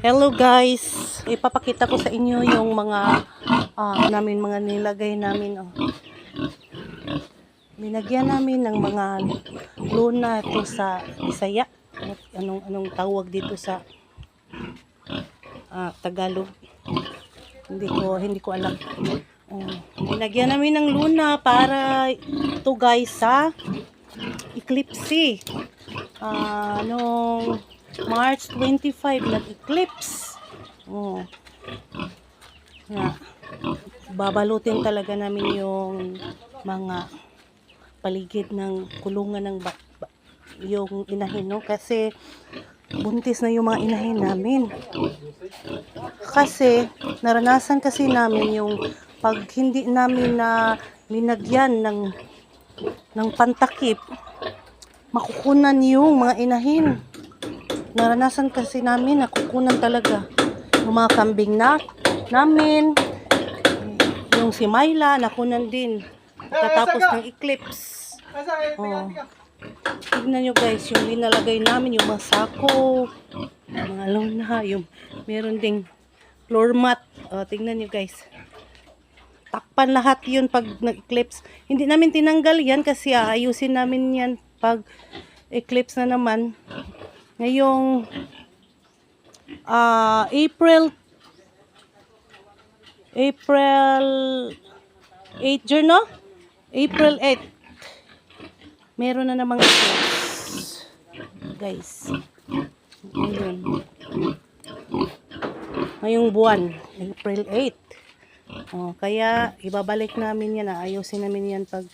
Hello guys, ipapakita ko sa inyo yung mga ah, namin mga nilagay namin oh. Binagyan namin ng mga luna ito sa Bisaya. Anong anong tawag dito sa ah, Tagalog? Hindi ko hindi ko alam. Oh, binagyan namin ng luna para ito guys sa eclipse. Ah, nung March 25 nag-eclipse. Oh. Nga. Babalutin talaga namin yung mga paligid ng kulungan ng ba- ba- yung inahin no kasi buntis na yung mga inahin namin. Kasi naranasan kasi namin yung pag hindi namin na linagyan ng ng pantakip makukunan yung mga inahin naranasan kasi namin nakukunan talaga. Yung mga kambing na namin. Yung si Myla nakunan din. Katapos ng eclipse. Oh. tignan nyo guys yung linalagay namin yung mga sako yung mga lona yung meron ding floor mat. Oh, tignan nyo guys. Takpan lahat yun pag nag-eclipse. Hindi namin tinanggal yan kasi aayusin namin yan pag eclipse na naman ngayong ah April April 8 June, no? April 8 meron na namang eclipse guys ngayon. Ngayong buwan April 8 oh, kaya ibabalik namin yan ayusin namin yan pag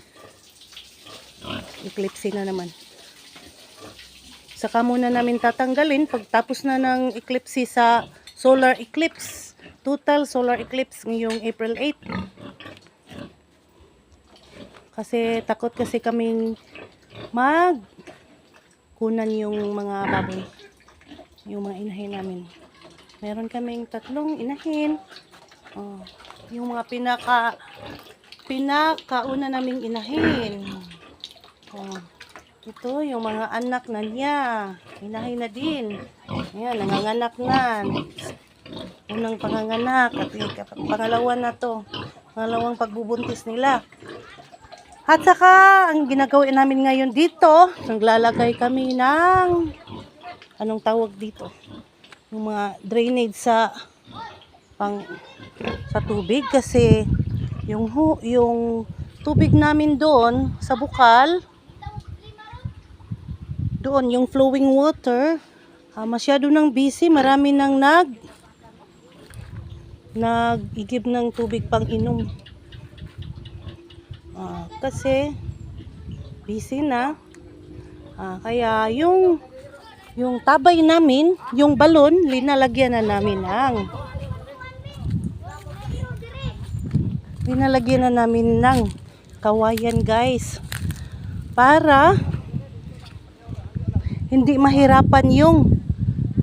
eclipse na naman Saka muna namin tatanggalin pagtapos na ng eclipse sa solar eclipse. Total solar eclipse ngayong April 8. Kasi takot kasi kaming mag kunan yung mga baboy. Yung mga inahin namin. Meron kaming tatlong inahin. Oh, yung mga pinaka pinakauna naming inahin. Oh. Ito, yung mga anak na niya. Hinahay na din. Ayan, nanganganak na. Unang panganganak. At pangalawa na to. Pangalawang pagbubuntis nila. At saka, ang ginagawa namin ngayon dito, naglalagay kami ng, anong tawag dito? Yung mga drainage sa, pang, sa tubig. Kasi, yung, yung tubig namin doon, sa bukal, doon yung flowing water. Ah, masyado nang busy marami nang nag nag-igib ng tubig pang inom. Ah, kasi busy na. Ah, kaya yung yung tabay namin yung balon linalagyan na namin ng linalagyan na namin ng kawayan guys. Para hindi mahirapan yung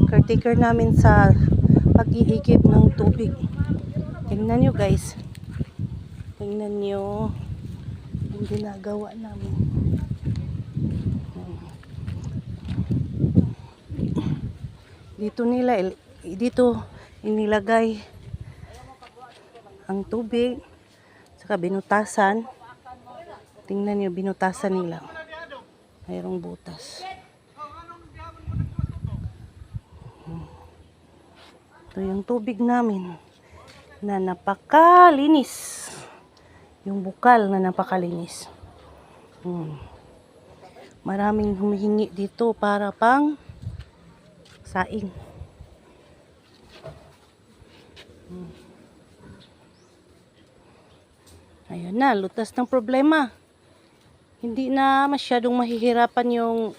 caretaker namin sa pag-iigib ng tubig. Tingnan nyo guys. Tingnan nyo yung ginagawa namin. Dito nila, il- dito inilagay ang tubig saka binutasan. Tingnan nyo, binutasan nila. Mayroong butas. Ito yung tubig namin na napakalinis. Yung bukal na napakalinis. Hmm. Maraming humihingi dito para pang saing. Hmm. Ayun na, lutas ng problema. Hindi na masyadong mahihirapan yung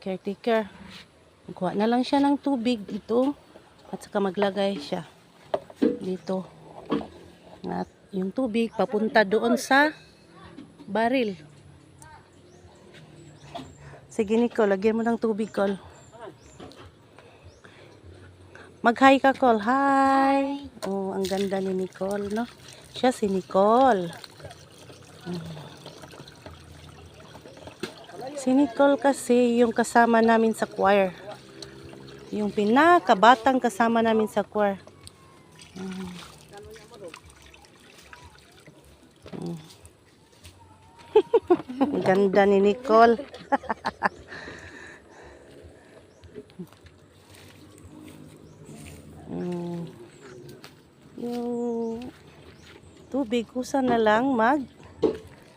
caretaker. Kuha na lang siya ng tubig dito at saka maglagay siya dito. At yung tubig papunta doon sa baril. Sige Nicole, lagyan mo ng tubig, Col. Mag-hi ka, Col. Hi! Oh, ang ganda ni Nicole, no? Siya si Nicole. Si Nicole kasi yung kasama namin sa choir. Yung pinakabatang kasama namin sa choir. Mm. Mm. Ang ganda ni Nicole. Mm. Yung tubig, kusa na lang mag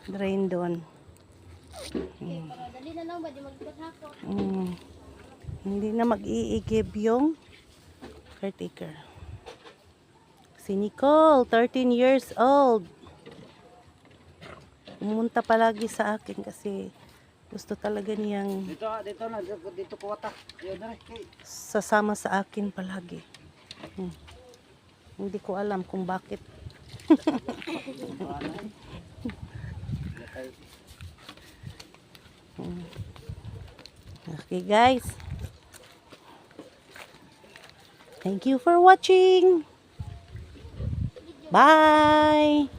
drain doon. Dali na lang ba di magpaghapon? Mm. Hindi na mag-iigib yung caretaker. Si Nicole, 13 years old. Pumunta palagi sa akin kasi gusto talaga niyang Dito, dito na, dito, dito ko wata. Sasama sa akin palagi. Hmm. Hindi ko alam kung bakit. Hmm. Okay guys. Thank you for watching. Bye.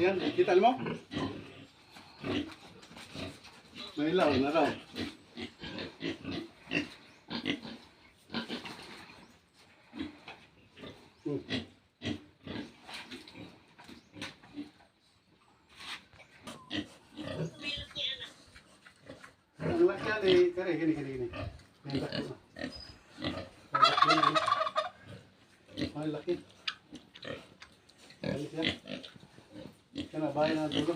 Yan, kita mo? May ilaw na raw. Hmm. Eh. Kare, gini, gini, gini. May laki na. May laki na, bahay na dulo.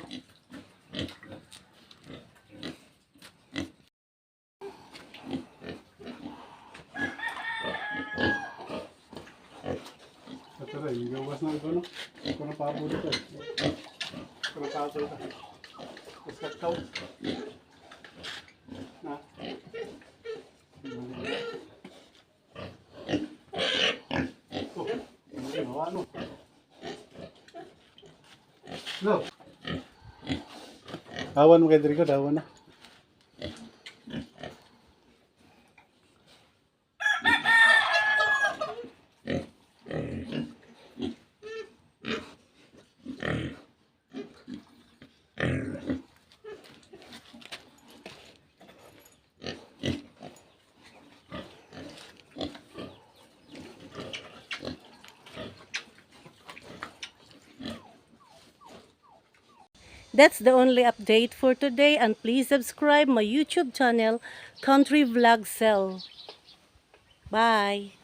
Rin, yung gawas na ito, no? Ito na pabo dito. eh. Ito na pabo dito. Tapos kakao. Na. No. Awan mo kay Drigo, dawan na. That's the only update for today and please subscribe my YouTube channel Country Vlog Cell. Bye.